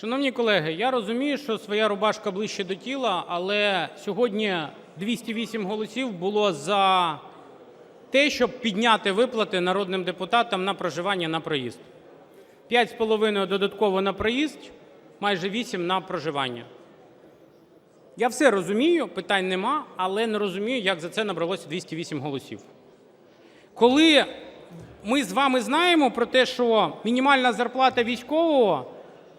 Шановні колеги, я розумію, що своя рубашка ближче до тіла, але сьогодні 208 голосів було за те, щоб підняти виплати народним депутатам на проживання, на проїзд. 5,5 додатково на проїзд, майже 8 на проживання. Я все розумію, питань нема, але не розумію, як за це набралося 208 голосів. Коли ми з вами знаємо про те, що мінімальна зарплата військового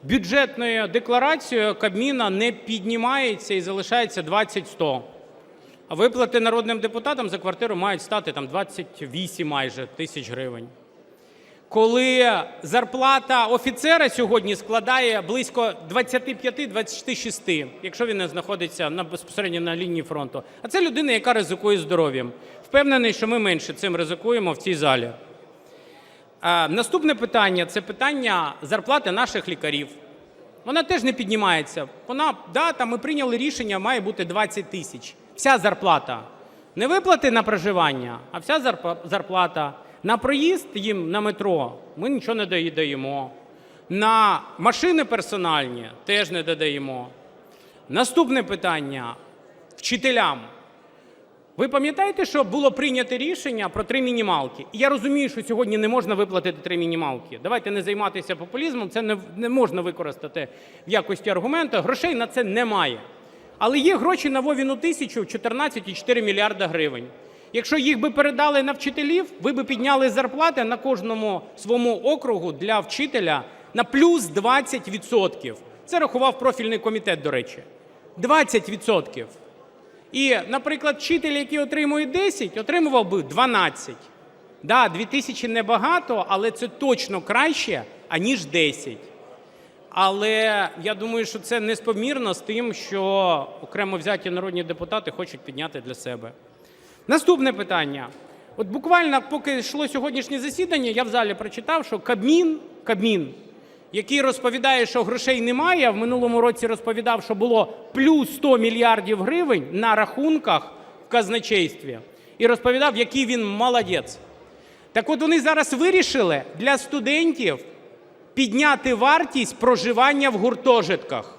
бюджетною декларацією Кабміна не піднімається і залишається 20-100, а виплати народним депутатам за квартиру мають стати там 28 майже тисяч гривень. Коли зарплата офіцера сьогодні складає близько 25-26, якщо він не знаходиться на, безпосередньо на лінії фронту. А це людина, яка ризикує здоров'ям. Впевнений, що ми менше цим ризикуємо в цій залі. А, Наступне питання це питання зарплати наших лікарів. Вона теж не піднімається. Вона, да, там ми прийняли рішення, має бути 20 тисяч. Вся зарплата. Не виплати на проживання, а вся зарплата. На проїзд їм на метро ми нічого не дає- даємо. На машини персональні теж не додаємо. Наступне питання вчителям. Ви пам'ятаєте, що було прийнято рішення про три мінімалки? І я розумію, що сьогодні не можна виплатити три мінімалки. Давайте не займатися популізмом, це не, не можна використати в якості аргументу. Грошей на це немає. Але є гроші на Вовіну тисячу 14,4 мільярда гривень. Якщо їх би передали на вчителів, ви би підняли зарплати на кожному своєму округу для вчителя на плюс 20%. Це рахував профільний комітет, до речі. 20%. І, наприклад, вчитель, який отримує 10, отримував би 12. Да, 2 тисячі небагато, але це точно краще, аніж 10. Але я думаю, що це неспомірно з тим, що окремо взяті народні депутати хочуть підняти для себе. Наступне питання. От буквально, поки йшло сьогоднішнє засідання, я в залі прочитав, що Кабмін, Кабмін, який розповідає, що грошей немає, а в минулому році розповідав, що було плюс 100 мільярдів гривень на рахунках в казначействі, і розповідав, який він молодець. Так от вони зараз вирішили для студентів підняти вартість проживання в гуртожитках.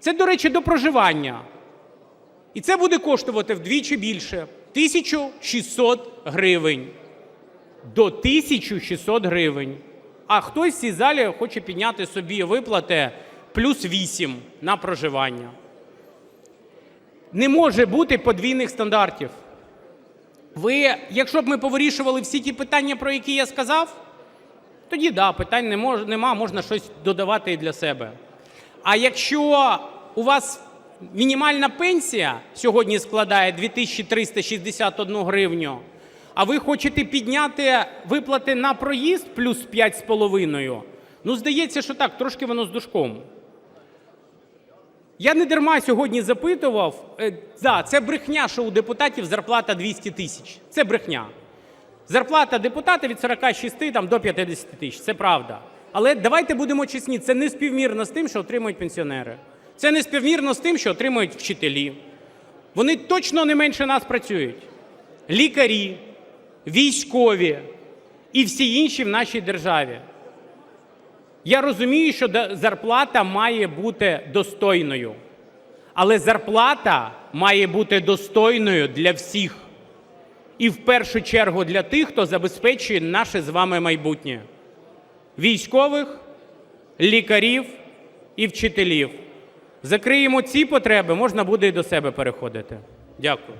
Це, до речі, до проживання. І це буде коштувати вдвічі більше 1600 гривень. До 1600 гривень. А хтось в цій залі хоче підняти собі виплати плюс 8 на проживання. Не може бути подвійних стандартів. Ви, якщо б ми повирішували всі ті питання, про які я сказав, тоді да, питань не мож, нема, можна щось додавати і для себе. А якщо у вас мінімальна пенсія сьогодні складає 2361 гривню, а ви хочете підняти виплати на проїзд плюс 5,5, ну, здається, що так, трошки воно з душком. Я не дарма сьогодні запитував, е, да, це брехня, що у депутатів зарплата 200 тисяч. Це брехня. Зарплата депутата від 46 там, до 50 тисяч. Це правда. Але давайте будемо чесні, це не співмірно з тим, що отримують пенсіонери. Це не співмірно з тим, що отримують вчителі. Вони точно не менше нас працюють. Лікарі, військові і всі інші в нашій державі. Я розумію, що зарплата має бути достойною. Але зарплата має бути достойною для всіх. І в першу чергу для тих, хто забезпечує наше з вами майбутнє: військових, лікарів і вчителів. Закриємо ці потреби, можна буде і до себе переходити. Дякую.